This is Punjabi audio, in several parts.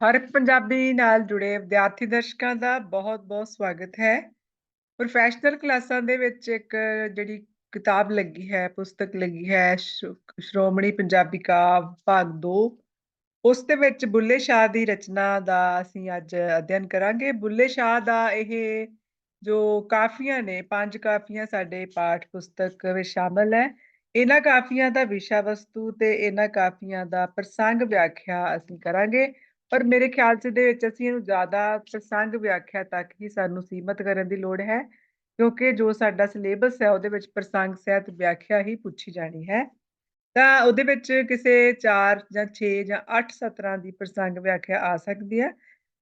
ਹਰ ਇੱਕ ਪੰਜਾਬੀ ਨਾਲ ਜੁੜੇ ਵਿਦਿਆਰਥੀ ਦਰਸ਼ਕਾਂ ਦਾ ਬਹੁਤ-ਬਹੁਤ ਸਵਾਗਤ ਹੈ। ਪ੍ਰੋਫੈਸ਼ਨਲ ਕਲਾਸਾਂ ਦੇ ਵਿੱਚ ਇੱਕ ਜਿਹੜੀ ਕਿਤਾਬ ਲੱਗੀ ਹੈ, ਪੁਸਤਕ ਲੱਗੀ ਹੈ ਸ਼੍ਰੋ ਸ਼੍ਰੋਮਣੀ ਪੰਜਾਬੀ ਕਾ ਭਾਗ 2 ਉਸ ਦੇ ਵਿੱਚ ਬੁੱਲੇ ਸ਼ਾਹ ਦੀ ਰਚਨਾ ਦਾ ਅਸੀਂ ਅੱਜ ਅਧਿਐਨ ਕਰਾਂਗੇ। ਬੁੱਲੇ ਸ਼ਾਹ ਦਾ ਇਹ ਜੋ ਕਾਫੀਆਂ ਨੇ, ਪੰਜ ਕਾਫੀਆਂ ਸਾਡੇ ਪਾਠ ਪੁਸਤਕ ਵਿੱਚ ਸ਼ਾਮਲ ਹੈ। ਇਹਨਾਂ ਕਾਫੀਆਂ ਦਾ ਵਿਸ਼ਾ ਵਸਤੂ ਤੇ ਇਹਨਾਂ ਕਾਫੀਆਂ ਦਾ ਪ੍ਰਸੰਗ ਵਿਆਖਿਆ ਅਸੀਂ ਕਰਾਂਗੇ। ਪਰ ਮੇਰੇ ਖਿਆਲ 'ਚ ਇਹਦੇ ਵਿੱਚ ਅਸੀਂ ਇਹਨੂੰ ਜ਼ਿਆਦਾ ਪ੍ਰਸੰਗ ਵਿਆਖਿਆ ਤੱਕ ਹੀ ਸਾਨੂੰ ਸੀਮਤ ਕਰਨ ਦੀ ਲੋੜ ਹੈ, ਕਿਉਂਕਿ ਜੋ ਸਾਡਾ ਸਿਲੇਬਸ ਹੈ ਉਹਦੇ ਵਿੱਚ ਪ੍ਰਸੰਗ ਸਹਿਤ ਵਿਆਖਿਆ ਹੀ ਪੁੱਛੀ ਜਾਣੀ ਹੈ। ਤਾਂ ਉਹਦੇ ਵਿੱਚ ਕਿਸੇ 4 ਜਾਂ 6 ਜਾਂ 8 ਸਤਰਾਂ ਦੀ ਪ੍ਰਸੰਗ ਵਿਆਖਿਆ ਆ ਸਕਦੀ ਹੈ।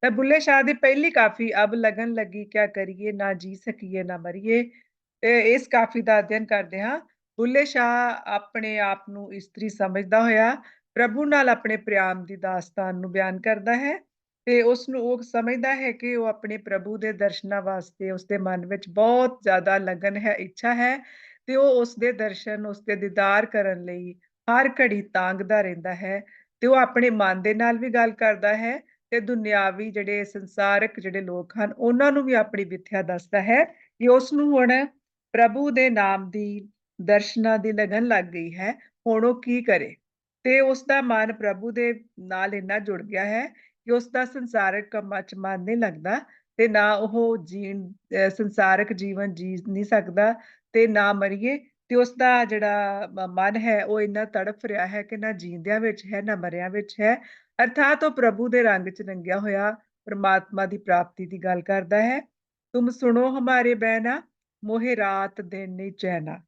ਤਾਂ ਬੁੱਲੇ ਸ਼ਾਹ ਦੀ ਪਹਿਲੀ ਕਾਫੀ ਅਬ ਲਗਨ ਲੱਗੀ ਕਿਆ ਕਰੀਏ ਨਾ ਜੀ ਸਕੀਏ ਨਾ ਮਰੀਏ ਤੇ ਇਸ ਕਾਫੀ ਦਾ ਅਧਿਐਨ ਕਰਦੇ ਹਾਂ। ਬੁੱਲੇ ਸ਼ਾਹ ਆਪਣੇ ਆਪ ਨੂੰ ਇਸਤਰੀ ਸਮਝਦਾ ਹੋਇਆ ਪ੍ਰਭੂ ਨਾਲ ਆਪਣੇ ਪ੍ਰਿਆਮ ਦੀ ਦਾਸਤਾਨ ਨੂੰ ਬਿਆਨ ਕਰਦਾ ਹੈ ਤੇ ਉਸ ਨੂੰ ਉਹ ਸਮਝਦਾ ਹੈ ਕਿ ਉਹ ਆਪਣੇ ਪ੍ਰਭੂ ਦੇ ਦਰਸ਼ਨਾਂ ਵਾਸਤੇ ਉਸਦੇ ਮਨ ਵਿੱਚ ਬਹੁਤ ਜ਼ਿਆਦਾ ਲਗਨ ਹੈ, ਇੱਛਾ ਹੈ ਤੇ ਉਹ ਉਸਦੇ ਦਰਸ਼ਨ, ਉਸਦੇ ਦੀਦਾਰ ਕਰਨ ਲਈ ਹਰ ਘੜੀ ਤਾਂਗਦਾ ਰਹਿੰਦਾ ਹੈ ਤੇ ਉਹ ਆਪਣੇ ਮਨ ਦੇ ਨਾਲ ਵੀ ਗੱਲ ਕਰਦਾ ਹੈ ਤੇ ਦੁਨਿਆਵੀ ਜਿਹੜੇ ਸੰਸਾਰਕ ਜਿਹੜੇ ਲੋਕ ਹਨ, ਉਹਨਾਂ ਨੂੰ ਵੀ ਆਪਣੀ ਵਿਥਿਆ ਦੱਸਦਾ ਹੈ ਕਿ ਉਸ ਨੂੰ ਹੁਣ ਪ੍ਰਭੂ ਦੇ ਨਾਮ ਦੀ ਦਰਸ਼ਨਾਂ ਦੀ ਲਗਨ ਲੱਗ ਗਈ ਹੈ, ਹੁਣ ਉਹ ਕੀ ਕਰੇ? ਤੇ ਉਸ ਦਾ ਮਨ ਪ੍ਰਭੂ ਦੇ ਨਾਲ ਇੰਨਾ ਜੁੜ ਗਿਆ ਹੈ ਕਿ ਉਸ ਦਾ ਸੰਸਾਰਿਕ ਕੰਮਾਂ 'ਚ ਮਨ ਨਹੀਂ ਲੱਗਦਾ ਤੇ ਨਾ ਉਹ ਜੀਣ ਸੰਸਾਰਕ ਜੀਵਨ ਜੀ ਨਹੀਂ ਸਕਦਾ ਤੇ ਨਾ ਮਰੀਏ ਤੇ ਉਸ ਦਾ ਜਿਹੜਾ ਮਨ ਹੈ ਉਹ ਇੰਨਾ ਤੜਫ ਰਿਹਾ ਹੈ ਕਿ ਨਾ ਜੀਂਦਿਆਂ ਵਿੱਚ ਹੈ, ਨਾ ਮਰਿਆਂ ਵਿੱਚ ਹੈ। ਅਰਥਾਤ ਉਹ ਪ੍ਰਭੂ ਦੇ ਰੰਗ 'ਚ ਰੰਗਿਆ ਹੋਇਆ ਪਰਮਾਤਮਾ ਦੀ ਪ੍ਰਾਪਤੀ ਦੀ ਗੱਲ ਕਰਦਾ ਹੈ। ਤੁਮ ਸੁਣੋ ਹਮਾਰੇ ਬਹਿਨਾ, ਮੋਹੇ ਰਾਤ ਦਿਨ ਨਹੀਂ ਚੈਨਾ।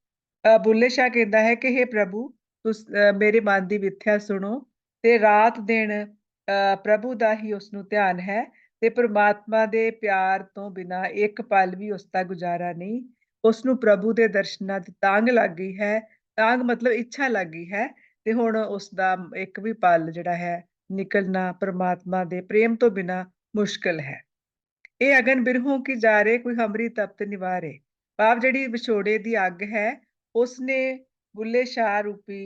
ਅ, ਬੁੱਲੇ ਸ਼ਾਹ ਕਹਿੰਦਾ ਹੈ ਕਿ ਹੇ ਪ੍ਰਭੂ ਤੁਸ ਮੇਰੇ ਮਨ ਦੀ ਵਿਥਿਆ ਸੁਣੋ ਤੇ ਰਾਤ ਦਿਨ ਪ੍ਰਭੂ ਦਾ ਹੀ ਉਸ ਨੂੰ ਧਿਆਨ ਹੈ ਤੇ ਪ੍ਰਮਾਤਮਾ ਦੇ ਪਿਆਰ ਤੋਂ ਬਿਨਾਂ ਇੱਕ ਪਲ ਵੀ ਉਸ ਦਾ ਗੁਜ਼ਾਰਾ ਨਹੀਂ। ਉਸ ਨੂੰ ਪ੍ਰਭੂ ਦੇ ਦਰਸ਼ਨਾਂ ਦੀ ਤਾਂਘ ਲੱਗ ਗਈ ਹੈ, ਤਾਂਘ ਮਤਲਬ ਇੱਛਾ ਲੱਗ ਗਈ ਹੈ ਤੇ ਹੁਣ ਉਸ ਦਾ ਇੱਕ ਵੀ ਪਲ ਜਿਹੜਾ ਹੈ ਨਿਕਲਣਾ ਪ੍ਰਮਾਤਮਾ ਦੇ ਪ੍ਰੇਮ ਤੋਂ ਬਿਨਾਂ ਮੁਸ਼ਕਲ ਹੈ। ਇਹ ਅਗਨ ਬਿਰਹੋਂ ਕੀ ਜਾਰੇ ਕੋਈ ਹਮਰੀ ਤਪਤ ਨਿਵਾਰੇ। ਭਾਵ ਜਿਹੜੀ ਵਿਛੋੜੇ ਦੀ ਅੱਗ ਹੈ, ਉਸਨੇ ਬੁੱਲੇ ਸ਼ਾਹ ਰੂਪੀ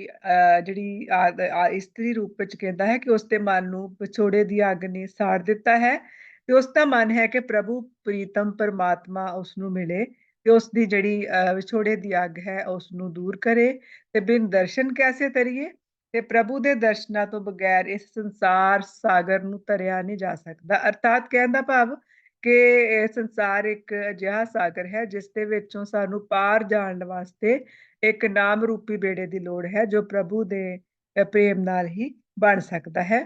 ਜਿਹੜੀ ਇਸਤਰੀ ਰੂਪ ਵਿੱਚ ਕਹਿੰਦਾ ਹੈ ਕਿ ਉਸਦੇ ਮਨ ਨੂੰ ਵਿਛੋੜੇ ਦੀ ਅੱਗ ਨੇ ਸਾੜ ਦਿੱਤਾ ਹੈ ਤੇ ਉਸ ਦਾ ਮਨ ਹੈ ਕਿ ਪ੍ਰਭੂ ਪ੍ਰੀਤਮ ਪਰਮਾਤਮਾ ਉਸ ਨੂੰ ਮਿਲੇ ਤੇ ਉਸ ਦੀ ਜਿਹੜੀ ਅ, ਵਿਛੋੜੇ ਦੀ ਅੱਗ ਹੈ ਉਸ ਨੂੰ ਦੂਰ ਕਰੇ ਤੇ ਬਿਨ ਦਰਸ਼ਨ ਕੈਸੇ ਤਰੀਏ ਤੇ ਪ੍ਰਭੂ ਦੇ ਦਰਸ਼ਨਾਂ ਤੋਂ ਬਗੈਰ ਇਸ ਸੰਸਾਰ ਸਾਗਰ ਨੂੰ ਤਰਿਆ ਨਹੀਂ ਜਾ ਸਕਦਾ। ਅਰਥਾਤ ਕਹਿਣ ਦਾ ਭਾਵ ਕਿ ਇਹ ਸੰਸਾਰ ਇੱਕ ਅਜਿਹਾ ਸਾਗਰ ਹੈ ਜਿਸ ਦੇ ਵਿੱਚੋਂ ਸਾਨੂੰ ਪਾਰ ਜਾਣ ਵਾਸਤੇ ਇੱਕ ਨਾਮ ਰੂਪੀ ਬੇੜੇ ਦੀ ਲੋੜ ਹੈ ਜੋ ਪ੍ਰਭੂ ਦੇ ਪ੍ਰੇਮ ਨਾਲ ਹੀ ਬਣ ਸਕਦਾ ਹੈ।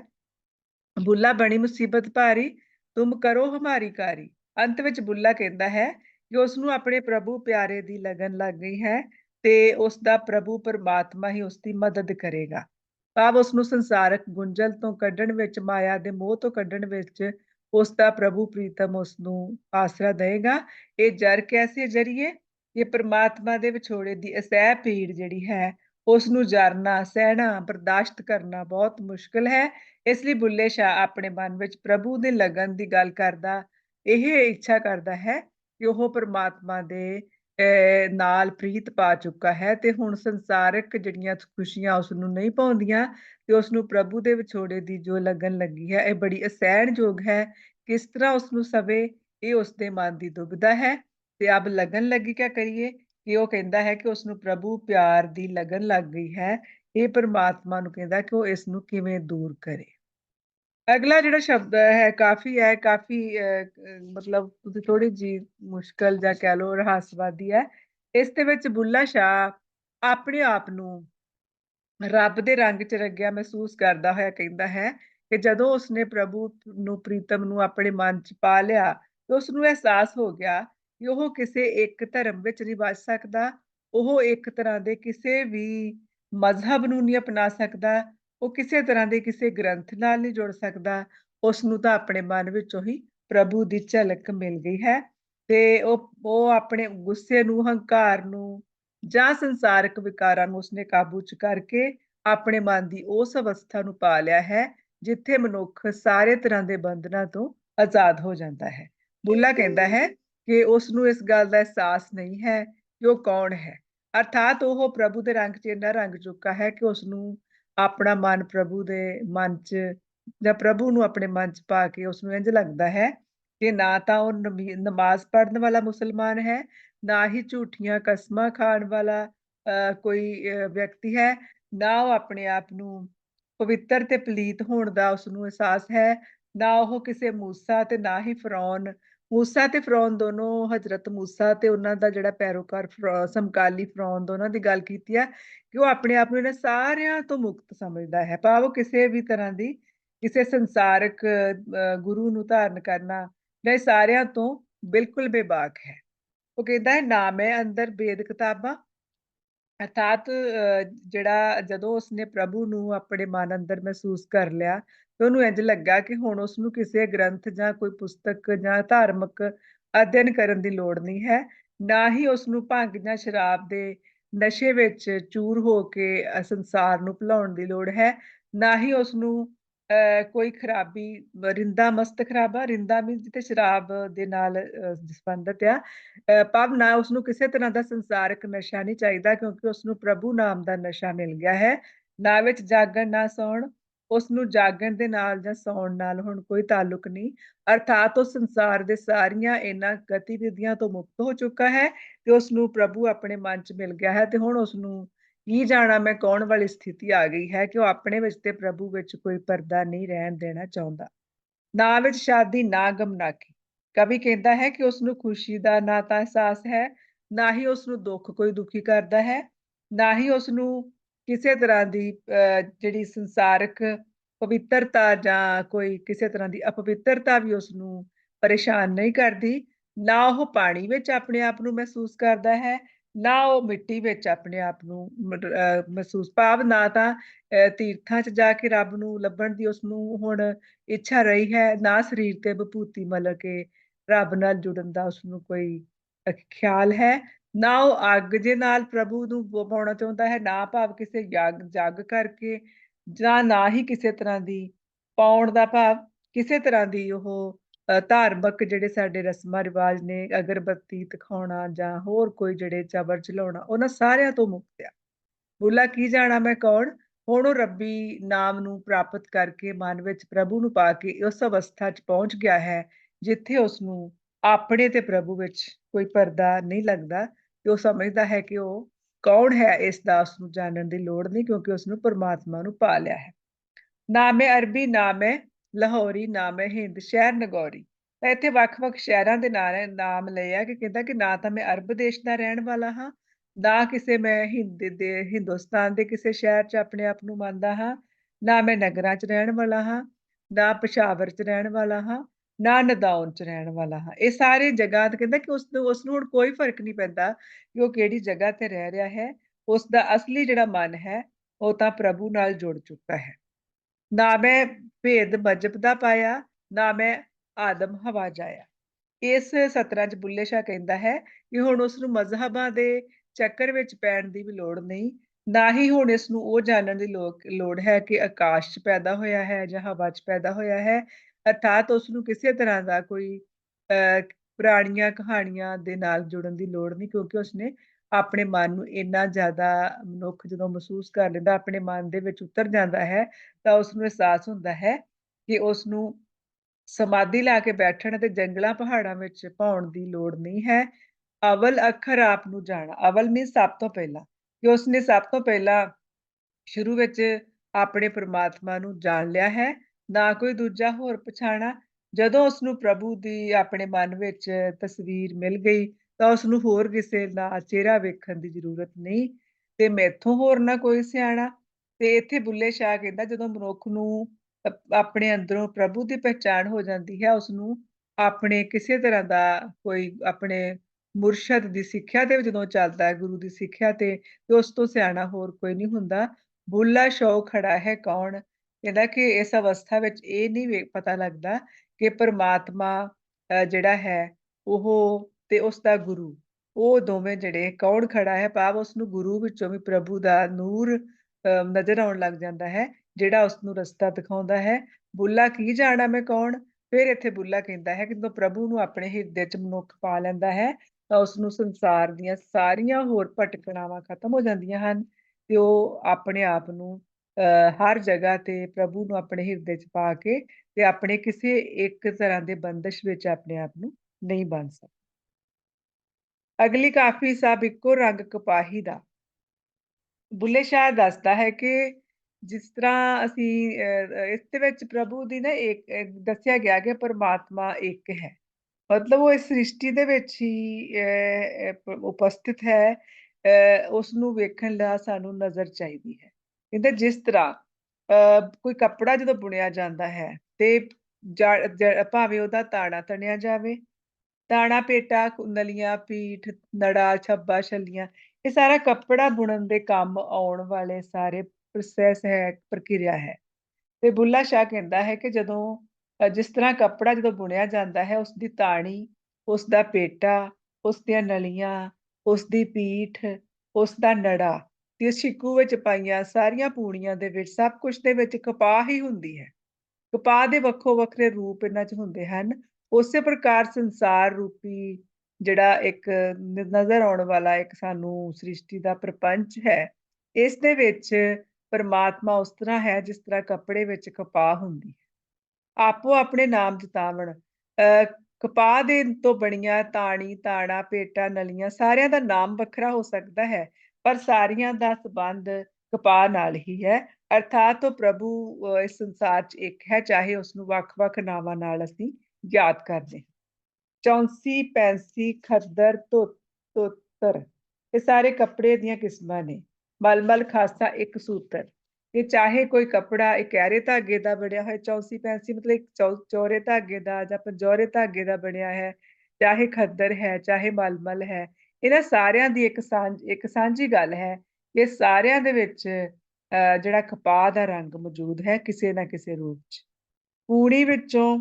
ਬੁੱਲਾ ਬਣੀ ਮੁਸੀਬਤ ਭਾਰੀ, ਤੁਮ ਕਰੋ ਹਮਾਰੀ ਕਾਰੀ। ਅੰਤ ਵਿੱਚ ਬੁੱਲਾ ਕਹਿੰਦਾ ਹੈ ਕਿ ਉਸ ਨੂੰ ਆਪਣੇ ਪ੍ਰਭੂ ਪਿਆਰੇ ਦੀ ਲਗਨ ਲੱਗ ਗਈ ਹੈ ਤੇ ਉਸ ਦਾ ਪ੍ਰਭੂ ਪਰਮਾਤਮਾ ਹੀ ਉਸ ਦੀ ਮਦਦ ਕਰੇਗਾ। ਭਾਵ ਉਸ ਨੂੰ ਸੰਸਾਰਕ ਗੁੰਝਲ ਤੋਂ ਕੱਢਣ ਵਿੱਚ, ਮਾਇਆ ਦੇ ਮੋਹ ਤੋਂ ਕੱਢਣ ਵਿੱਚ ਉਸ ਦਾ ਪ੍ਰਭੂ ਪ੍ਰੀਤਮ ਉਸ ਨੂੰ ਆਸਰਾ ਦਏਗਾ। ਇਹ ਜਰ ਕੈਸੇ ਜਰੀਏ? ਇਹ ਪ੍ਰਮਾਤਮਾ ਦੇ ਵਿਛੋੜੇ ਦੀ ਅਸਹਿ ਪੀੜ ਜਿਹੜੀ ਹੈ, ਉਸ ਨੂੰ ਜਰਨਾ, ਸਹਿਣਾ, ਬਰਦਾਸ਼ਤ ਕਰਨਾ ਬਹੁਤ ਮੁਸ਼ਕਲ ਹੈ। ਇਸ ਲਈ ਬੁੱਲੇ ਸ਼ਾਹ ਆਪਣੇ ਮਨ ਵਿੱਚ ਪ੍ਰਭੂ ਦੇ ਲਗਨ ਦੀ ਗੱਲ ਕਰਦਾ, ਇਹ ਇੱਛਾ ਕਰਦਾ ਹੈ ਕਿ ਉਹ ਪ੍ਰਮਾਤਮਾ ਦੇ ਨਾਲ ਪ੍ਰੀਤ ਪਾ ਚੁੱਕਾ ਹੈ ਤੇ ਹੁਣ ਸੰਸਾਰਿਕ ਜਿਹੜੀਆਂ ਖੁਸ਼ੀਆਂ ਉਸ ਨੂੰ ਨਹੀਂ ਪਾਉਂਦੀਆਂ ਤੇ ਉਸ ਨੂੰ ਪ੍ਰਭੂ ਦੇ ਵਿਛੋੜੇ ਦੀ ਜੋ ਲਗਨ ਲੱਗੀ ਹੈ, ਇਹ ਬੜੀ ਅਸਹਿਣਯੋਗ ਹੈ। ਕਿਸ ਤਰ੍ਹਾਂ ਉਸ ਨੂੰ ਸਵੇ, ਇਹ ਉਸ ਦੇ ਮਨ ਦੀ ਦੁਬਿਧਾ ਹੈ ਤੇ ਅਬ ਲਗਨ ਲੱਗੀ ਕਿਆ ਕਰੀਏ? ਕਿ ਉਹ ਕਹਿੰਦਾ ਹੈ ਕਿ ਉਸ ਨੂੰ ਪ੍ਰਭੂ ਪਿਆਰ ਦੀ ਲਗਨ ਲੱਗ ਗਈ ਹੈ। ਇਹ ਪਰਮਾਤਮਾ ਨੂੰ ਕਹਿੰਦਾ ਕਿ ਉਹ ਇਸ ਨੂੰ ਕਿਵੇਂ ਦੂਰ ਕਰੇ। ਅਗਲਾ ਜਿਹੜਾ ਸ਼ਬਦ ਹੈ ਕਾਫੀ ਹੈ, ਕਾਫੀ ਮਤਲਬ ਤੁਸੀਂ ਥੋੜੀ ਜਿਹੀ ਮੁਸ਼ਕਲ ਜਾਂ ਕਹਿ ਲਓ ਰਹੱਸਵਾਦੀ ਹੈ। ਇਸ ਦੇ ਵਿੱਚ ਬੁੱਲਾ ਸ਼ਾਹ ਆਪਣੇ ਆਪ ਨੂੰ ਰੱਬ ਦੇ ਰੰਗ 'ਚ ਰੰਗਿਆ ਮਹਿਸੂਸ ਕਰਦਾ ਹੋਇਆ ਕਹਿੰਦਾ ਹੈ ਕਿ ਜਦੋਂ ਉਸਨੇ ਪ੍ਰਭੂ ਨੂੰ ਪ੍ਰੀਤਮ ਨੂੰ ਆਪਣੇ ਮਨ 'ਚ ਪਾ ਲਿਆ ਤੇ ਉਸ ਨੂੰ ਅਹਿਸਾਸ ਹੋ ਗਿਆ ਕਿ ਉਹ ਕਿਸੇ ਇੱਕ ਧਰਮ ਵਿੱਚ ਨਹੀਂ ਬਚ ਸਕਦਾ। ਉਹ ਇੱਕ ਤਰ੍ਹਾਂ ਦੇ ਕਿਸੇ ਵੀ ਮਜ਼ਹਬ ਨੂੰ ਨਹੀਂ ਅਪਣਾ ਸਕਦਾ। ਉਹ ਕਿਸੇ ਤਰ੍ਹਾਂ ਦੇ ਕਿਸੇ ਗ੍ਰੰਥ ਨਾਲ ਨਹੀਂ ਜੁੜ ਸਕਦਾ। ਉਸ ਨੂੰ ਤਾਂ ਆਪਣੇ ਮਨ ਵਿੱਚੋਂ ਹੀ ਪ੍ਰਭੂ ਦੀ ਝਲਕ ਮਿਲ ਗਈ ਹੈ ਤੇ ਉਹ ਉਹ ਆਪਣੇ ਗੁੱਸੇ ਨੂੰ, ਹੰਕਾਰ ਨੂੰ ਜਾਂ ਸੰਸਾਰਿਕ ਵਿਕਾਰਾਂ ਨੂੰ ਉਸਨੇ ਕਾਬੂ 'ਚ ਕਰਕੇ ਆਪਣੇ ਮਨ ਦੀ ਉਸ ਅਵਸਥਾ ਨੂੰ ਪਾ ਲਿਆ ਹੈ, ਜਿੱਥੇ ਮਨੁੱਖ ਸਾਰੇ ਤਰ੍ਹਾਂ ਦੇ ਬੰਧਨਾਂ ਤੋਂ ਆਜ਼ਾਦ ਹੋ ਜਾਂਦਾ ਹੈ। ਬੁੱਲਾ ਕਹਿੰਦਾ ਹੈ ਕਿ ਉਸ ਨੂੰ ਇਸ ਗੱਲ ਦਾ ਅਹਿਸਾਸ ਨਹੀਂ ਹੈ ਕਿ ਉਹ ਕੌਣ ਹੈ। ਅਰਥਾਤ ਉਹ ਪ੍ਰਭੂ ਦੇ ਰੰਗ 'ਚ ਇੰਨਾ ਰੰਗ ਚੁੱਕਾ ਹੈ ਕਿ ਉਸ ਨੂੰ ਆਪਣਾ ਮਨ ਪ੍ਰਭੂ ਦੇ ਮਨ 'ਚ ਜਾਂ ਪ੍ਰਭੂ ਨੂੰ ਆਪਣੇ ਮਨ 'ਚ ਪਾ ਕੇ ਉਸਨੂੰ ਇੰਝ ਲੱਗਦਾ ਹੈ ਕਿ ਨਾ ਤਾਂ ਉਹ ਨਮਾਜ਼ ਪੜ੍ਹਨ ਵਾਲਾ ਮੁਸਲਮਾਨ ਹੈ, ਨਾ ਹੀ ਝੂਠੀਆਂ ਕਸਮਾਂ ਖਾਣ ਵਾਲਾ ਅ, ਕੋਈ ਵਿਅਕਤੀ ਹੈ, ਨਾ ਉਹ ਆਪਣੇ ਆਪ ਨੂੰ ਪਵਿੱਤਰ ਤੇ ਪਲੀਤ ਹੋਣ ਦਾ ਉਸਨੂੰ ਅਹਿਸਾਸ ਹੈ, ਨਾ ਉਹ ਕਿਸੇ ਮੂਸਾ ਤੇ ਨਾ ਹੀ ਫ਼ਿਰੌਨ ਮੂਸਾ ਤੇ ਫ਼ਿਰੌਨ ਦੋਨੋਂ ਹਜ਼ਰਤ ਮੂਸਾ ਤੇ ਉਹਨਾਂ ਦਾ ਜਿਹੜਾ ਪੈਰੋਕਾਰ ਸਮਕਾਲੀ ਫ਼ਿਰੌਨ ਦੋਨਾਂ ਦੀ ਗੱਲ ਕੀਤੀ ਆ ਕਿ ਉਹ ਆਪਣੇ ਆਪ ਨੂੰ ਇਹਨਾਂ ਸਾਰਿਆਂ ਤੋਂ ਮੁਕਤ ਸਮਝਦਾ ਹੈ, ਭਾਵ ਉਹ ਕਿਸੇ ਵੀ ਤਰ੍ਹਾਂ ਦੀ ਕਿਸੇ ਸੰਸਾਰਿਕ ਗੁਰੂ ਨੂੰ ਧਾਰਨ ਕਰਨਾ ਜਾਂ ਇਹ ਸਾਰਿਆਂ ਤੋਂ ਬਿਲਕੁਲ ਬੇਬਾਕ ਹੈ। ਉਹ ਕਹਿੰਦਾ ਹੈ ਨਾ ਮੈਂ ਅੰਦਰ ਬੇਦ ਕਿਤਾਬਾਂ ਅਰਥਾਤ ਅ, ਜਿਹੜਾ ਜਦੋਂ ਉਸਨੇ ਪ੍ਰਭੂ ਨੂੰ ਆਪਣੇ ਮਨ ਅੰਦਰ ਮਹਿਸੂਸ ਕਰ ਲਿਆ, ਤੇ ਉਹਨੂੰ ਇੰਝ ਲੱਗਾ ਕਿ ਹੁਣ ਉਸਨੂੰ ਕਿਸੇ ਗ੍ਰੰਥ ਜਾਂ ਕੋਈ ਪੁਸਤਕ ਜਾਂ ਧਾਰਮਿਕ ਅਧਿਐਨ ਕਰਨ ਦੀ ਲੋੜ ਨਹੀਂ ਹੈ। ਨਾ ਹੀ ਉਸਨੂੰ ਭੰਗ ਜਾਂ ਸ਼ਰਾਬ ਦੇ ਨਸ਼ੇ ਵਿੱਚ ਚੂਰ ਹੋ ਕੇ ਸੰਸਾਰ ਨੂੰ ਭੁਲਾਉਣ ਦੀ ਲੋੜ ਹੈ। ਨਾ ਹੀ ਉਸਨੂੰ ਅ, ਕੋਈ ਖਰਾਬੀ ਰਿੰਦਾ ਮਸਤ ਖਰਾਬਾ, ਰਿੰਦਾ ਮੀਨਜ਼ ਜਿੱਥੇ ਸ਼ਰਾਬ ਦੇ ਨਾਲ ਅ, ਸੰਬੰਧਿਤ ਆ। ਅ, ਭਾਵ ਨਾ ਉਸਨੂੰ ਕਿਸੇ ਤਰ੍ਹਾਂ ਦਾ ਸੰਸਾਰਿਕ ਨਸ਼ਾ ਨਹੀਂ ਚਾਹੀਦਾ ਕਿਉਂਕਿ ਉਸਨੂੰ ਪ੍ਰਭੂ ਨਾਮ ਦਾ ਨਸ਼ਾ ਮਿਲ ਗਿਆ ਹੈ। ਨਾ ਵਿੱਚ ਜਾਗਣ, ਨਾ ਸੌਣ। ਉਸਨੂੰ ਜਾਗਣ ਦੇ ਨਾਲ ਜਾਂ ਸੌਣ ਨਾਲ ਹੁਣ ਕੋਈ ਤਾਲੁਕ ਨਹੀਂ। ਅਰਥਾਤ ਉਹ ਸੰਸਾਰ ਦੇ ਸਾਰੀਆਂ ਇਹਨਾਂ ਗਤੀਵਿਧੀਆਂ ਤੋਂ ਮੁਕਤ ਹੋ ਚੁੱਕਾ ਹੈ ਤੇ ਉਸਨੂੰ ਪ੍ਰਭੂ ਆਪਣੇ ਮਨ 'ਚ ਮਿਲ ਗਿਆ ਹੈ ਤੇ ਹੁਣ ਉਸਨੂੰ ਕੀ ਜਾਣਾ ਮੈਂ ਕੌਣ ਵਾਲੀ ਸਥਿਤੀ ਆ ਗਈ ਹੈ ਕਿ ਉਹ ਆਪਣੇ ਵਿੱਚ ਤੇ ਪ੍ਰਭੂ ਵਿੱਚ ਕੋਈ ਪਰਦਾ ਨਹੀਂ ਰਹਿਣ ਦੇਣਾ ਚਾਹੁੰਦਾ। ਨਾ ਵਿੱਚ ਸ਼ਾਦੀ, ਨਾ ਗਮਨਾਕੀ। ਕਵੀ ਕਹਿੰਦਾ ਹੈ ਕਿ ਉਸਨੂੰ ਖੁਸ਼ੀ ਦਾ ਨਾ ਤਾਂ ਅਹਿਸਾਸ ਹੈ, ਨਾ ਹੀ ਉਸਨੂੰ ਦੁੱਖ ਕੋਈ ਦੁਖੀ ਕਰਦਾ ਹੈ, ਨਾ ਹੀ ਉਸਨੂੰ ਕਿਸੇ ਤਰ੍ਹਾਂ ਦੀ ਅ, ਜਿਹੜੀ ਸੰਸਾਰਕ ਪਵਿੱਤਰਤਾ ਜਾਂ ਕੋਈ ਕਿਸੇ ਤਰ੍ਹਾਂ ਦੀ ਅਪਵਿੱਤਰਤਾ ਵੀ ਉਸਨੂੰ ਪਰੇਸ਼ਾਨ ਨਹੀਂ ਕਰਦੀ। ਨਾ ਉਹ ਪਾਣੀ ਵਿੱਚ ਆਪਣੇ ਆਪ ਨੂੰ ਮਹਿਸੂਸ ਕਰਦਾ ਹੈ, ਨਾ ਉਹ ਮਿੱਟੀ ਵਿੱਚ ਆਪਣੇ ਆਪ ਨੂੰ ਮਤ ਮਹਿਸੂਸ ਭਾਵ ਨਾ ਤਾਂ ਅ, ਤੀਰਥਾਂ 'ਚ ਜਾ ਕੇ ਰੱਬ ਨੂੰ ਲੱਭਣ ਦੀ ਉਸਨੂੰ ਹੁਣ ਇੱਛਾ ਰਹੀ ਹੈ, ਨਾ ਸਰੀਰ ਤੇ ਵਿਭੂਤੀ ਮਲ ਕੇ ਰੱਬ ਨਾਲ ਜੁੜਨ ਦਾ ਉਸਨੂੰ ਕੋਈ ਖਿਆਲ ਹੈ, ਨਾ ਉਹ ਅੱਗ ਜੇ ਨਾਲ ਪ੍ਰਭੂ ਨੂੰ ਪਾਉਣਾ ਚਾਹੁੰਦਾ ਹੈ, ਨਾ ਭਾਵ ਕਿਸੇ ਯੱਗ ਜੱਗ ਕਰਕੇ ਜਾਂ ਨਾ ਹੀ ਕਿਸੇ ਤਰ੍ਹਾਂ ਦੀ ਪਾਉਣ ਦਾ ਭਾਵ ਕਿਸੇ ਤਰ੍ਹਾਂ ਦੀ ਉਹ ਧਾਰਮਿਕ ਜਿਹੜੇ ਸਾਡੇ ਰਸਮਾਂ ਰਿਵਾਜ ਨੇ, ਅਗਰਬੱਤੀ ਦਿਖਾਉਣਾ ਜਾਂ ਹੋਰ ਕੋਈ ਜਿਹੜੇ ਚਬਰ ਚਲਾਉਣਾ, ਉਹਨਾਂ ਸਾਰਿਆਂ ਤੋਂ ਮੁਕਤ ਆ। ਬੁੱਲਾ ਕੀ ਜਾਣਾ ਮੈਂ ਕੌਣ? ਹੁਣ ਉਹ ਰੱਬੀ ਨਾਮ ਨੂੰ ਪ੍ਰਾਪਤ ਕਰਕੇ ਮਨ ਵਿੱਚ ਪ੍ਰਭੂ ਨੂੰ ਪਾ ਕੇ ਉਸ ਅਵਸਥਾ 'ਚ ਪਹੁੰਚ ਗਿਆ ਹੈ, ਜਿੱਥੇ ਉਸਨੂੰ ਆਪਣੇ ਤੇ ਪ੍ਰਭੂ ਵਿੱਚ ਕੋਈ ਪਰਦਾ ਨਹੀਂ ਲੱਗਦਾ ਤੇ ਉਹ ਸਮਝਦਾ ਹੈ ਕਿ ਉਹ ਕੌਣ ਹੈ ਇਸ ਦਾ ਉਸਨੂੰ ਜਾਣਨ ਦੀ ਲੋੜ ਨਹੀਂ ਕਿਉਂਕਿ ਉਸਨੂੰ ਪਰਮਾਤਮਾ ਨੂੰ ਪਾ ਲਿਆ ਹੈ। ਨਾ ਮੈਂ ਅਰਬੀ, ਨਾ ਮੈਂ ਲਾਹੌਰੀ, ਨਾ ਮੈਂ ਹਿੰਦ, ਸ਼ਹਿਰ ਨਗੌਰੀ। ਤਾਂ ਇੱਥੇ ਵੱਖ-ਵੱਖ ਸ਼ਹਿਰਾਂ ਦੇ ਨਾਂ ਨਾਮ ਲਏ ਆ ਕਿ ਕਹਿੰਦਾ ਕਿ ਨਾ ਤਾਂ ਮੈਂ ਅਰਬ ਦੇਸ਼ ਦਾ ਰਹਿਣ ਵਾਲਾ ਹਾਂ, ਨਾ ਕਿਸੇ ਮੈਂ ਹਿੰਦ ਦੇ ਹਿੰਦੁਸਤਾਨ ਦੇ ਕਿਸੇ ਸ਼ਹਿਰ 'ਚ ਆਪਣੇ ਆਪ ਨੂੰ ਮੰਨਦਾ ਹਾਂ, ਨਾ ਮੈਂ ਨਗਰਾਂ 'ਚ ਰਹਿਣ ਵਾਲਾ ਹਾਂ, ਨਾ ਪੇਸ਼ਾਵਰ 'ਚ ਰਹਿਣ ਵਾਲਾ ਹਾਂ, ਨਾ ਨਦਾਉਣ 'ਚ ਰਹਿਣ ਵਾਲਾ ਹਾਂ। ਇਹ ਸਾਰੇ ਜਗ੍ਹਾ ਤੇ ਕਹਿੰਦਾ ਕਿ ਉਸਨੂੰ ਉਸਨੂੰ ਹੁਣ ਕੋਈ ਫ਼ਰਕ ਨਹੀਂ ਪੈਂਦਾ ਕਿ ਉਹ ਕਿਹੜੀ ਜਗ੍ਹਾ ਤੇ ਰਹਿ ਰਿਹਾ ਹੈ। ਉਸਦਾ ਅਸਲੀ ਜਿਹੜਾ ਮਨ ਹੈ, ਉਹ ਤਾਂ ਪ੍ਰਭੂ ਨਾਲ ਜੁੜ ਚੁੱਕਾ ਹੈ। ਨਾ ਮੈਂ ਭੇਦ ਮਜ਼ਬ ਦਾ ਪਾਇਆ, ਨਾ ਮੈਂ ਆਦਮ ਹਵਾ ਜਾਇਆ। ਇਸ ਸਤਰਾਂ 'ਚ ਬੁੱਲੇ ਸ਼ਾਹ ਕਹਿੰਦਾ ਹੈ ਕਿ ਹੁਣ ਉਸਨੂੰ ਮਜ਼ਹਬਾਂ ਦੇ ਚੱਕਰ ਵਿੱਚ ਪੈਣ ਦੀ ਵੀ ਲੋੜ ਨਹੀਂ, ਨਾ ਹੀ ਹੁਣ ਇਸਨੂੰ ਉਹ ਜਾਣਨ ਦੀ ਲੋੜ ਹੈ ਕਿ ਆਕਾਸ਼ 'ਚ ਪੈਦਾ ਹੋਇਆ ਹੈ ਜਾਂ ਹਵਾ 'ਚ ਪੈਦਾ ਹੋਇਆ ਹੈ। ਅਰਥਾਤ ਉਸਨੂੰ ਕਿਸੇ ਤਰ੍ਹਾਂ ਦਾ ਕੋਈ ਅ, ਪੁਰਾਣੀਆਂ ਕਹਾਣੀਆਂ ਦੇ ਨਾਲ ਜੁੜਨ ਦੀ ਲੋੜ ਨਹੀਂ ਕਿਉਂਕਿ ਉਸਨੇ ਆਪਣੇ ਮਨ ਨੂੰ ਇੰਨਾ ਜ਼ਿਆਦਾ ਮਨੁੱਖ ਜਦੋਂ ਮਹਿਸੂਸ ਕਰ ਲੈਂਦਾ, ਆਪਣੇ ਮਨ ਦੇ ਵਿੱਚ ਉਤਰ ਜਾਂਦਾ ਹੈ, ਤਾਂ ਉਸਨੂੰ ਅਹਿਸਾਸ ਹੁੰਦਾ ਹੈ ਕਿ ਉਸਨੂੰ ਸਮਾਧੀ ਲਾ ਕੇ ਬੈਠਣ ਅਤੇ ਜੰਗਲਾਂ, ਪਹਾੜਾਂ ਵਿੱਚ ਪਾਉਣ ਦੀ ਲੋੜ ਨਹੀਂ ਹੈ। ਅਵਲ ਅੱਖਰ ਆਪ ਨੂੰ ਜਾਣਾ, ਅਵਲ ਮੀਨਸ ਸਭ ਤੋਂ ਪਹਿਲਾਂ, ਕਿ ਉਸਨੇ ਸਭ ਤੋਂ ਪਹਿਲਾਂ ਸ਼ੁਰੂ ਵਿੱਚ ਆਪਣੇ ਪ੍ਰਮਾਤਮਾ ਨੂੰ ਜਾਣ ਲਿਆ ਹੈ, ਨਾ ਕੋਈ ਦੂਜਾ ਹੋਰ ਪਛਾਣਾ। ਜਦੋਂ ਉਸਨੂੰ ਪ੍ਰਭੂ ਦੀ ਆਪਣੇ ਮਨ ਵਿੱਚ ਤਸਵੀਰ ਮਿਲ ਗਈ, ਤਾਂ ਉਸਨੂੰ ਹੋਰ ਕਿਸੇ ਦਾ ਚਿਹਰਾ ਵੇਖਣ ਦੀ ਜ਼ਰੂਰਤ ਨਹੀਂ ਤੇ ਮੈਥੋਂ ਹੋਰ ਨਾ ਕੋਈ ਸਿਆਣਾ। ਤੇ ਇੱਥੇ ਬੁੱਲੇ ਸ਼ਾਹ ਕਹਿੰਦਾ ਜਦੋਂ ਮਨੁੱਖ ਨੂੰ ਆਪਣੇ ਅੰਦਰੋਂ ਪ੍ਰਭੂ ਦੀ ਪਹਿਚਾਣ ਹੋ ਜਾਂਦੀ ਹੈ, ਉਸਨੂੰ ਆਪਣੇ ਕਿਸੇ ਤਰ੍ਹਾਂ ਦਾ ਕੋਈ ਆਪਣੇ ਮੁਰਸ਼ਦ ਦੀ ਸਿੱਖਿਆ ਤੇ ਜਦੋਂ ਚੱਲਦਾ ਹੈ, ਗੁਰੂ ਦੀ ਸਿੱਖਿਆ ਤੇ, ਤੇ ਉਸ ਤੋਂ ਸਿਆਣਾ ਹੋਰ ਕੋਈ ਨਹੀਂ ਹੁੰਦਾ। ਬੁੱਲਾ ਸ਼ੌਕ ਖੜਾ ਹੈ ਕੌਣ? ਕਹਿੰਦਾ ਕਿ ਇਸ ਅਵਸਥਾ ਵਿੱਚ ਇਹ ਨਹੀਂ ਪਤਾ ਲੱਗਦਾ ਕਿ ਪਰਮਾਤਮਾ ਜਿਹੜਾ ਹੈ ਉਹ ਤੇ ਉਸਦਾ ਗੁਰੂ, ਉਹ ਦੋਵੇਂ ਜਿਹੜੇ ਕੌਣ ਖੜਾ ਹੈ ਭਾਵ ਉਸਨੂੰ ਗੁਰੂ ਵਿੱਚੋਂ ਵੀ ਪ੍ਰਭੂ ਦਾ ਨੂਰ ਨਜ਼ਰ ਆਉਣ ਲੱਗ ਜਾਂਦਾ ਹੈ, ਜਿਹੜਾ ਉਸਨੂੰ ਰਸਤਾ ਦਿਖਾਉਂਦਾ ਹੈ। ਬੁੱਲਾ ਕੀ ਜਾਣਾ ਮੈਂ ਕੌਣ? ਫਿਰ ਇੱਥੇ ਬੁੱਲਾ ਕਹਿੰਦਾ ਹੈ ਕਿ ਜਦੋਂ ਪ੍ਰਭੂ ਨੂੰ ਆਪਣੇ ਹਿਰਦੇ 'ਚ ਮਨੁੱਖ ਪਾ ਲੈਂਦਾ ਹੈ, ਤਾਂ ਉਸਨੂੰ ਸੰਸਾਰ ਦੀਆਂ ਸਾਰੀਆਂ ਹੋਰ ਭਟਕਣਾਵਾਂ ਖਤਮ ਹੋ ਜਾਂਦੀਆਂ ਹਨ ਤੇ ਉਹ ਆਪਣੇ ਆਪ ਨੂੰ ਹਰ ਜਗ੍ਹਾ ਤੇ ਪ੍ਰਭੂ ਨੂੰ ਆਪਣੇ ਹਿਰਦੇ 'ਚ ਪਾ ਕੇ ਤੇ ਆਪਣੇ ਕਿਸੇ ਇੱਕ ਤਰ੍ਹਾਂ ਦੇ ਬੰਦਸ਼ ਵਿੱਚ ਆਪਣੇ ਆਪ ਨੂੰ ਨਹੀਂ ਬੰਨ੍ਹ ਸਕਦੇ। ਅਗਲੀ ਕਾਫੀ ਸਭ ਇੱਕੋ ਰੰਗ ਕਪਾਹੀ ਦਾ। ਬੁੱਲੇ ਸ਼ਾਹ ਦੱਸਦਾ ਹੈ ਕਿ ਜਿਸ ਤਰ੍ਹਾਂ ਅਸੀਂ ਅ, ਅ, ਇਸ ਦੇ ਵਿੱਚ ਪ੍ਰਭੂ ਦੀ ਨਾ ਇੱਕ ਦੱਸਿਆ ਗਿਆ ਕਿ ਪਰਮਾਤਮਾ ਇੱਕ ਹੈ। ਮਤਲਬ ਉਹ ਇਸ ਸ੍ਰਿਸ਼ਟੀ ਦੇ ਵਿੱਚ ਹੀ ਅ, ਉਪਸਥਿਤ ਹੈ ਅ, ਉਸ ਨੂੰ ਵੇਖਣ ਦਾ ਸਾਨੂੰ ਨਜ਼ਰ ਚਾਹੀਦੀ ਹੈ। ਕਹਿੰਦੇ ਜਿਸ ਤਰ੍ਹਾਂ ਅ, ਕੋਈ ਕੱਪੜਾ ਜਦੋਂ ਬੁਣਿਆ ਜਾਂਦਾ ਹੈ ਤੇ ਜੜ ਭਾਵੇਂ ਉਹਦਾ ਤਾੜਾ ਤਣਿਆ ਜਾਵੇ, ਤਾਣਾ ਪੇਟਾ, ਨਲੀਆਂ, ਪੀਠ, ਨੜਾ, ਛੱਬਾ, ਛੱਲੀਆਂ ਇਹ ਸਾਰਾ ਕੱਪੜਾ ਬੁਣਨ ਦੇ ਕੰਮ ਆਉਣ ਵਾਲੇ ਸਾਰੇ ਪ੍ਰੋਸੈਸ ਹੈ, ਪ੍ਰਕਿਰਿਆ ਹੈ। ਤੇ ਬੁੱਲਾ ਸ਼ਾਹ ਕਹਿੰਦਾ ਹੈ ਕਿ ਜਦੋਂ ਅ, ਜਿਸ ਤਰ੍ਹਾਂ ਕੱਪੜਾ ਜਦੋਂ ਬੁਣਿਆ ਜਾਂਦਾ ਹੈ, ਉਸਦੀ ਤਾਣੀ, ਉਸਦਾ ਪੇਟਾ, ਉਸਦੀਆਂ ਨਲੀਆਂ, ਉਸਦੀ ਪੀਠ, ਉਸਦਾ ਨੜਾ ਤੇ ਛਿੱਕੂ ਵਿੱਚ ਪਾਈਆਂ ਸਾਰੀਆਂ ਪੂਣੀਆਂ ਦੇ ਵਿੱਚ ਸਭ ਕੁਝ ਦੇ ਵਿੱਚ ਕਪਾਹ ਹੀ ਹੁੰਦੀ ਹੈ। ਕਪਾਹ ਦੇ ਵੱਖੋ-ਵੱਖਰੇ ਰੂਪ ਇਹਨਾਂ 'ਚ ਹੁੰਦੇ ਹਨ। ਉਸੇ ਪ੍ਰਕਾਰ ਸੰਸਾਰ ਰੂਪੀ ਜਿਹੜਾ ਇੱਕ ਨਜ਼ਰ ਆਉਣ ਵਾਲਾ ਇੱਕ ਸਾਨੂੰ ਸ੍ਰਿਸ਼ਟੀ ਦਾ ਪ੍ਰਪੰਚ ਹੈ, ਇਸ ਦੇ ਵਿੱਚ ਪਰਮਾਤਮਾ ਉਸ ਤਰ੍ਹਾਂ ਹੈ ਜਿਸ ਤਰ੍ਹਾਂ ਕੱਪੜੇ ਵਿੱਚ ਕਪਾਹ ਹੁੰਦੀ ਹੈ। ਆਪੋ ਆਪਣੇ ਨਾਮ ਜਤਾਵਣ ਅ, ਕਪਾਹ ਦੇ ਤੋਂ ਬਣੀਆਂ ਤਾਣੀ, ਤਾੜਾ, ਪੇਟਾ, ਨਲੀਆਂ ਸਾਰਿਆਂ ਦਾ ਨਾਮ ਵੱਖਰਾ ਹੋ ਸਕਦਾ ਹੈ, ਪਰ ਸਾਰੀਆਂ ਦਾ ਸੰਬੰਧ ਕਪਾਹ ਨਾਲ ਹੀ ਹੈ। ਅਰਥਾਤ ਉਹ ਪ੍ਰਭੂ ਅ, ਇਸ ਸੰਸਾਰ 'ਚ ਇੱਕ ਹੈ, ਚਾਹੇ ਉਸਨੂੰ ਵੱਖ-ਵੱਖ ਨਾਵਾਂ ਨਾਲ ਅਸੀਂ ਯਾਦ ਕਰਦੇ ਹਾਂ। ਚੌਂਸੀ, ਪੈਂਸੀ, ਖੱਦਰ, ਧੋ ਧੋਤਰ ਇਹ ਸਾਰੇ ਕੱਪੜੇ ਦੀਆਂ ਕਿਸਮਾਂ ਨੇ। ਮਲਮਲ, ਖਾਸਾ, ਇੱਕ ਸੂਤਰ ਇਹ ਚਾਹੇ ਕੋਈ ਕੱਪੜਾ ਇਕਹਿਰੇ ਧਾਗੇ ਦਾ ਬਣਿਆ ਹੋਇਆ ਚੌਂਸੀ ਪੈਂਸੀ ਮਤਲਬ ਇੱਕ ਚੌ ਚੌੜੇ ਧਾਗੇ ਦਾ ਜਾਂ ਪੰਜੌਰੇ ਧਾਗੇ ਦਾ ਬਣਿਆ ਹੈ, ਚਾਹੇ ਖੱਦਰ ਹੈ, ਚਾਹੇ ਮਲਮਲ ਹੈ। ਇਹਨਾਂ ਸਾਰਿਆਂ ਦੀ ਇੱਕ ਸਾਂਝ ਇੱਕ ਸਾਂਝੀ ਗੱਲ ਹੈ ਕਿ ਸਾਰਿਆਂ ਦੇ ਵਿੱਚ ਜਿਹੜਾ ਕਪਾਹ ਦਾ ਰੰਗ ਮੌਜੂਦ ਹੈ ਕਿਸੇ ਨਾ ਕਿਸੇ ਰੂਪ 'ਚ। ਪੂਣੀ ਵਿੱਚੋਂ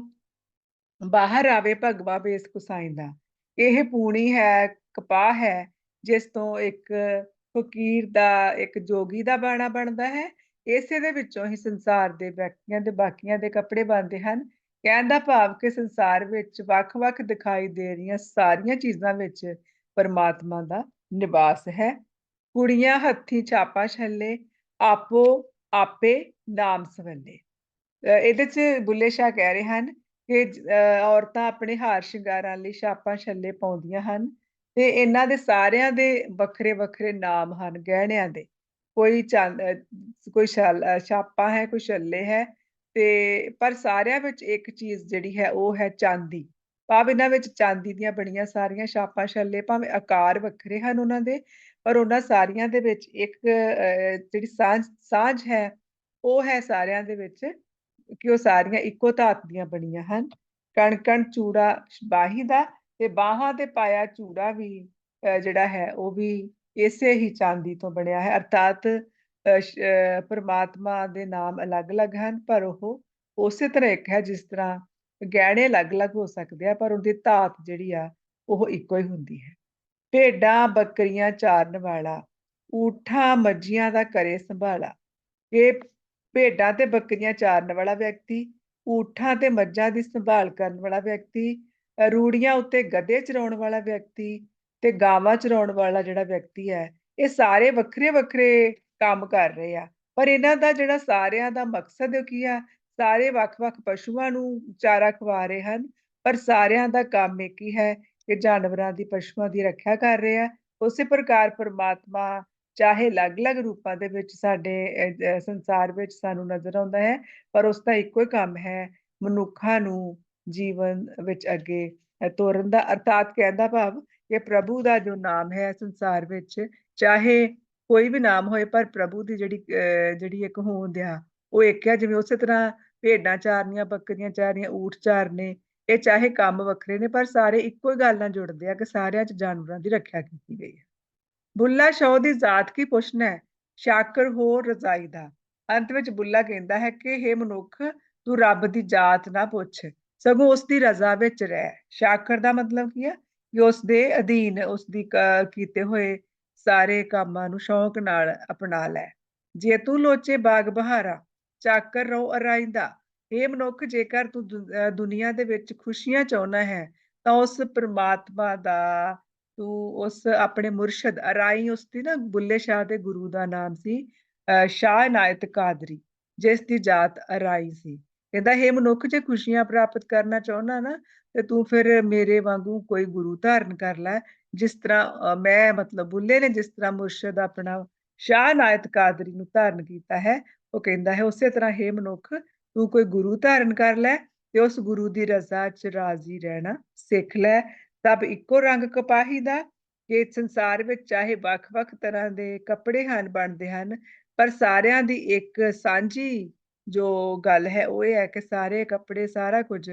ਬਾਹਰ ਆਵੇ ਭਗਵਾ ਬੇਸ ਕੁਸਾਈਂਦਾ। ਇਹ ਪੂਣੀ ਹੈ, ਕਪਾਹ ਹੈ, ਜਿਸ ਤੋਂ ਇੱਕ ਫ਼ਕੀਰ ਦਾ, ਇੱਕ ਜੋਗੀ ਦਾ ਬਾਣਾ ਬਣਦਾ ਹੈ। ਇਸੇ ਦੇ ਵਿੱਚੋਂ ਹੀ ਸੰਸਾਰ ਦੇ ਵਿਅਕਤੀਆਂ ਦੇ ਬਾਕੀਆਂ ਦੇ ਕੱਪੜੇ ਬਣਦੇ ਹਨ। ਕਹਿਣ ਦਾ ਭਾਵ ਕਿ ਸੰਸਾਰ ਵਿੱਚ ਵੱਖ-ਵੱਖ ਦਿਖਾਈ ਦੇ ਰਹੀਆਂ ਸਾਰੀਆਂ ਚੀਜ਼ਾਂ ਵਿੱਚ ਪਰਮਾਤਮਾ ਦਾ ਨਿਵਾਸ ਹੈ। ਕੁੜੀਆਂ ਹੱਥੀਂ ਛਾਪਾਂ ਛੱਲੇ, ਆਪੋ ਆਪੇ ਨਾਮ ਸਵੱਲੇ। ਇਹਦੇ 'ਚ ਬੁੱਲੇ ਸ਼ਾਹ ਕਹਿ ਰਹੇ ਹਨ ਕਿ ਔਰਤਾਂ ਆਪਣੇ ਹਾਰ ਸ਼ਿੰਗਾਰਾਂ ਲਈ ਛਾਪਾਂ ਛੱਲੇ ਪਾਉਂਦੀਆਂ ਹਨ ਤੇ ਇਹਨਾਂ ਦੇ ਸਾਰਿਆਂ ਦੇ ਵੱਖਰੇ-ਵੱਖਰੇ ਨਾਮ ਹਨ ਗਹਿਣਿਆਂ ਦੇ। ਕੋਈ ਚੰਦ ਕੋਈ ਛਲ ਛਾਪਾਂ ਹੈ, ਕੋਈ ਛੱਲੇ ਹੈ ਤੇ ਪਰ ਸਾਰਿਆਂ ਵਿੱਚ ਇੱਕ ਚੀਜ਼ ਜਿਹੜੀ ਹੈ ਉਹ ਹੈ ਚਾਂਦੀ। ਭਾਵ ਇਹਨਾਂ ਵਿੱਚ ਚਾਂਦੀ ਦੀਆਂ ਬਣੀਆਂ ਸਾਰੀਆਂ ਛਾਪਾਂ ਛੱਲੇ ਭਾਵੇਂ ਆਕਾਰ ਵੱਖਰੇ ਹਨ ਉਹਨਾਂ ਦੇ, ਪਰ ਉਹਨਾਂ ਸਾਰੀਆਂ ਦੇ ਵਿੱਚ ਇੱਕ ਜਿਹੜੀ ਸਾਂਝ ਸਾਂਝ ਹੈ, ਉਹ ਹੈ ਸਾਰਿਆਂ ਦੇ ਵਿੱਚ ਕਿ ਉਹ ਸਾਰੀਆਂ ਇੱਕੋ ਧਾਤ ਦੀਆਂ ਬਣੀਆਂ ਹਨ। ਕਣ-ਕਣ ਚੂੜਾ ਬਾਹੀ ਦਾ ਤੇ ਬਾਹਾਂ ਤੇ ਪਾਇਆ ਚੂੜਾ ਵੀ ਅ, ਜਿਹੜਾ ਹੈ ਉਹ ਵੀ ਇਸੇ ਹੀ ਚਾਂਦੀ ਤੋਂ ਬਣਿਆ ਹੈ ਅਰਥਾਤ ਅ, ਸ਼ ਪਰਮਾਤਮਾ ਦੇ ਨਾਮ ਅਲੱਗ-ਅਲੱਗ ਹਨ, ਪਰ ਉਹ ਉਸੇ ਤਰ੍ਹਾਂ ਇੱਕ ਹੈ ਜਿਸ ਤਰ੍ਹਾਂ ਗਹਿਣੇ ਅਲੱਗ-ਅਲੱਗ ਹੋ ਸਕਦੇ ਆ, ਪਰ ਉਹਦੀ ਧਾਤ ਜਿਹੜੀ ਆ ਉਹ ਇੱਕੋ ਹੀ ਹੁੰਦੀ ਹੈ। ਭੇਡਾਂ, ਬੱਕਰੀਆਂ ਚਾਰਨ ਵਾਲਾ, ਊਠਾਂ, ਮੱਝੀਆਂ ਦਾ ਕਰੇ ਸੰਭਾਲਾ। ਇਹ ਭੇਡਾਂ ਤੇ ਬੱਕਰੀਆਂ ਚਾਰਨ ਵਾਲਾ ਵਿਅਕਤੀ, ਊਠਾਂ ਤੇ ਮੱਝਾਂ ਦੀ ਸੰਭਾਲ ਕਰਨ ਵਾਲਾ ਵਿਅਕਤੀ, ਰੂੜੀਆਂ ਉੱਤੇ ਗਧੇ ਚਰਾਉਣ ਵਾਲਾ ਵਿਅਕਤੀ ਤੇ ਗਾਵਾਂ ਚਰਾਉਣ ਵਾਲਾ ਜਿਹੜਾ ਵਿਅਕਤੀ ਹੈ, ਇਹ ਸਾਰੇ ਵੱਖਰੇ-ਵੱਖਰੇ ਕੰਮ ਕਰ ਰਹੇ ਆ। ਪਰ ਇਹਨਾਂ ਦਾ ਜਿਹੜਾ ਸਾਰਿਆਂ ਦਾ ਮਕਸਦ ਕੀ ਆ, ਸਾਰੇ ਵੱਖ-ਵੱਖ ਪਸ਼ੂਆਂ ਨੂੰ ਚਾਰਾ ਖਵਾ ਰਹੇ ਹਨ, ਪਰ ਸਾਰਿਆਂ ਦਾ ਕੰਮ ਇੱਕ ਹੀ ਹੈ ਕਿ ਜਾਨਵਰਾਂ ਦੀ, ਪਸ਼ੂਆਂ ਦੀ ਰੱਖਿਆ ਕਰ ਰਹੇ ਆ। ਉਸੇ ਪ੍ਰਕਾਰ ਪਰਮਾਤਮਾ ਚਾਹੇ ਅਲੱਗ-ਅਲੱਗ ਰੂਪਾਂ ਦੇ ਵਿੱਚ ਸਾਡੇ ਸੰਸਾਰ ਵਿੱਚ ਸਾਨੂੰ ਨਜ਼ਰ ਆਉਂਦਾ ਹੈ, ਪਰ ਉਸਦਾ ਇੱਕੋ ਹੀ ਕੰਮ ਹੈ ਮਨੁੱਖਾਂ ਨੂੰ ਜੀਵਨ ਵਿੱਚ ਅੱਗੇ ਤੋਰਨ ਦਾ ਅਰਥਾਤ ਕਹਿੰਦਾ ਭਾਵ ਕਿ ਪ੍ਰਭੂ ਦਾ ਜੋ ਨਾਮ ਹੈ ਸੰਸਾਰ ਵਿੱਚ ਚਾਹੇ ਕੋਈ ਵੀ ਨਾਮ ਹੋਏ ਪਰ ਪ੍ਰਭੂ ਦੀ ਜਿਹੜੀ ਅ, ਜਿਹੜੀ ਇੱਕ ਹੋਂਦ ਆ, ਉਹ ਇੱਕ ਹੈ ਜਿਵੇਂ ਉਸੇ ਤਰ੍ਹਾਂ ਭੇਡਾਂ ਚਾਰਨੀਆਂ, ਬੱਕਰੀਆਂ ਚਾਰਨੀਆਂ, ਊਠ ਚਾਰਨੇ ਇਹ ਚਾਹੇ ਕੰਮ ਵੱਖਰੇ ਨੇ ਪਰ ਸਾਰੇ ਇੱਕੋ ਹੀ ਗੱਲ ਨਾਲ ਜੁੜਦੇ ਆ ਕਿ ਸਾਰਿਆਂ 'ਚ ਜਾਨਵਰਾਂ ਦੀ ਰੱਖਿਆ ਕੀਤੀ ਗਈ ਹੈ। ਬੁੱਲਾ ਸ਼ਾਹ ਦੀ ਜ਼ਾਤ ਕੀ ਪੁੱਛਣਾ ਹੈ, ਸ਼ਾਕਰ ਹੋ ਰਜ਼ਾਈ ਦਾ। ਅੰਤ ਵਿੱਚ ਬੁੱਲਾ ਕਹਿੰਦਾ ਹੈ ਕਿ ਹੇ ਮਨੁੱਖ ਤੂੰ ਰੱਬ ਦੀ ਜ਼ਾਤ ਨਾ ਪੁੱਛ, ਸਗੋਂ ਉਸ ਦੀ ਰਜ਼ਾ ਵਿੱਚ ਰਹਿ। ਸ਼ਾਕਰ ਦਾ ਮਤਲਬ ਕੀ ਹੈ ਕਿ ਉਸ ਦੇ ਅਧੀਨ ਉਸ ਦੀ ਕ ਕੀਤੇ ਹੋਏ ਸਾਰੇ ਕੰਮਾਂ ਨੂੰ ਸ਼ੌਂਕ ਨਾਲ ਅਪਣਾ ਲੈ। ਜੇ ਤੂੰ ਲੋਚੇ ਬਾਗ ਬਹਾਰਾ, ਚਾਕਰ ਰਹੋ ਅਰਾਈਂਦਾ। ਹੇ ਮਨੁੱਖ ਜੇਕਰ ਤੂੰ ਦੁ ਦੁਨੀਆ ਦੇ ਵਿੱਚ ਖੁਸ਼ੀਆਂ ਚਾਹੁੰਦਾ ਹੈ ਤਾਂ ਉਸ ਪ੍ਰਮਾਤਮਾ ਦਾ ਤੂੰ ਉਸ ਆਪਣੇ ਮੁਰਸ਼ਿਦ ਅਰਾਈ ਉਸਦੀ ਨਾ ਬੁੱਲੇ ਸ਼ਾਹ ਦੇ ਗੁਰੂ ਦਾ ਨਾਮ ਸੀ। ਅ, ਸ਼ਾਹ ਨਾਇਤ ਕਾਦਰੀ ਜਿਸ ਦੀ ਜਾਤ ਅਰਾਈ ਸੀ ਕਹਿੰਦਾ ਹੇ ਮਨੁੱਖ ਜੇ ਖੁਸ਼ੀਆਂ ਪ੍ਰਾਪਤ ਕਰਨਾ ਚਾਹੁੰਦਾ ਨਾ ਤੇ ਤੂੰ ਫਿਰ ਮੇਰੇ ਵਾਂਗੂ ਕੋਈ ਗੁਰੂ ਧਾਰਨ ਕਰ ਲੈ ਜਿਸ ਤਰ੍ਹਾਂ ਮੈਂ ਮਤਲਬ ਬੁੱਲੇ ਨੇ ਜਿਸ ਤਰ੍ਹਾਂ ਮੁਰਸ਼ਦ ਆਪਣਾ ਸ਼ਾਹ ਨਾਇਤ ਕਾਦਰੀ ਨੂੰ ਧਾਰਨ ਕੀਤਾ ਹੈ ਉਹ ਕਹਿੰਦਾ ਹੈ, ਉਸੇ ਤਰ੍ਹਾਂ ਹੇ ਮਨੁੱਖ, ਤੂੰ ਕੋਈ ਗੁਰੂ ਧਾਰਨ ਕਰ ਲੈ ਤੇ ਉਸ ਗੁਰੂ ਦੀ ਰਜ਼ਾ 'ਚ ਰਾਜ਼ੀ ਰਹਿਣਾ ਸਿੱਖ ਲੈ। ਸਭ ਇੱਕੋ ਰੰਗ ਕਪਾਹੀ ਦਾ, ਕਿ ਸੰਸਾਰ ਵਿੱਚ ਚਾਹੇ ਵੱਖ-ਵੱਖ ਤਰ੍ਹਾਂ ਦੇ ਕੱਪੜੇ ਹਨ, ਬਣਦੇ ਹਨ, ਪਰ ਸਾਰਿਆਂ ਦੀ ਇੱਕ ਸਾਂਝੀ ਜੋ ਗੱਲ ਹੈ, ਉਹ ਇਹ ਹੈ ਕਿ ਸਾਰੇ ਕੱਪੜੇ ਸਾਰਾ ਕੁਝ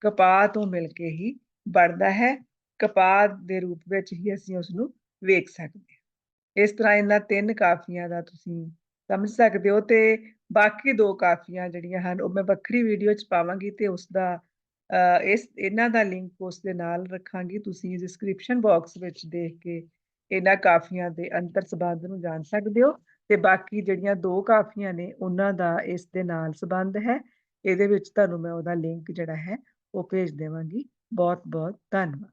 ਕਪਾਹ ਤੋਂ ਮਿਲ ਕੇ ਹੀ ਬਣਦਾ ਹੈ। ਕਪਾਹ ਦੇ ਰੂਪ ਵਿੱਚ ਹੀ ਅਸੀਂ ਉਸ ਨੂੰ ਵੇਖ ਸਕਦੇ ਹਾਂ। ਇਸ ਤਰ੍ਹਾਂ ਇਹਨਾਂ ਤਿੰਨ ਕਾਫੀਆਂ ਦਾ ਤੁਸੀਂ ਸਮਝ ਸਕਦੇ ਹੋ ਤੇ ਬਾਕੀ ਦੋ ਕਾਫੀਆਂ ਜਿਹੜੀਆਂ ਹਨ, ਉਹ ਮੈਂ ਵੱਖਰੀ ਵੀਡੀਓ 'ਚ ਪਾਵਾਂਗੀ ਤੇ ਉਸ ਦਾ ਇਸ, ਇਹਨਾਂ ਦਾ ਲਿੰਕ ਉਸ ਦੇ ਨਾਲ ਰੱਖਾਂਗੀ। ਤੁਸੀਂ ਡਿਸਕ੍ਰਿਪਸ਼ਨ ਬਾਕਸ ਵਿੱਚ ਦੇਖ ਕੇ ਇਹਨਾਂ ਕਾਫੀਆਂ ਦੇ ਅੰਤਰ ਸੰਬੰਧ ਨੂੰ ਜਾਣ ਸਕਦੇ ਹੋ ਤੇ ਬਾਕੀ ਜਿਹੜੀਆਂ ਦੋ ਕਾਫੀਆਂ ਨੇ, ਉਹਨਾਂ ਦਾ ਇਸ ਦੇ ਨਾਲ ਸੰਬੰਧ ਹੈ। ਇਹਦੇ ਵਿੱਚ ਤੁਹਾਨੂੰ ਮੈਂ ਉਹਦਾ ਲਿੰਕ ਜਿਹੜਾ ਹੈ, ਉਹ ਭੇਜ ਦੇਵਾਂਗੀ। ਬਹੁਤ ਬਹੁਤ ਧੰਨਵਾਦ।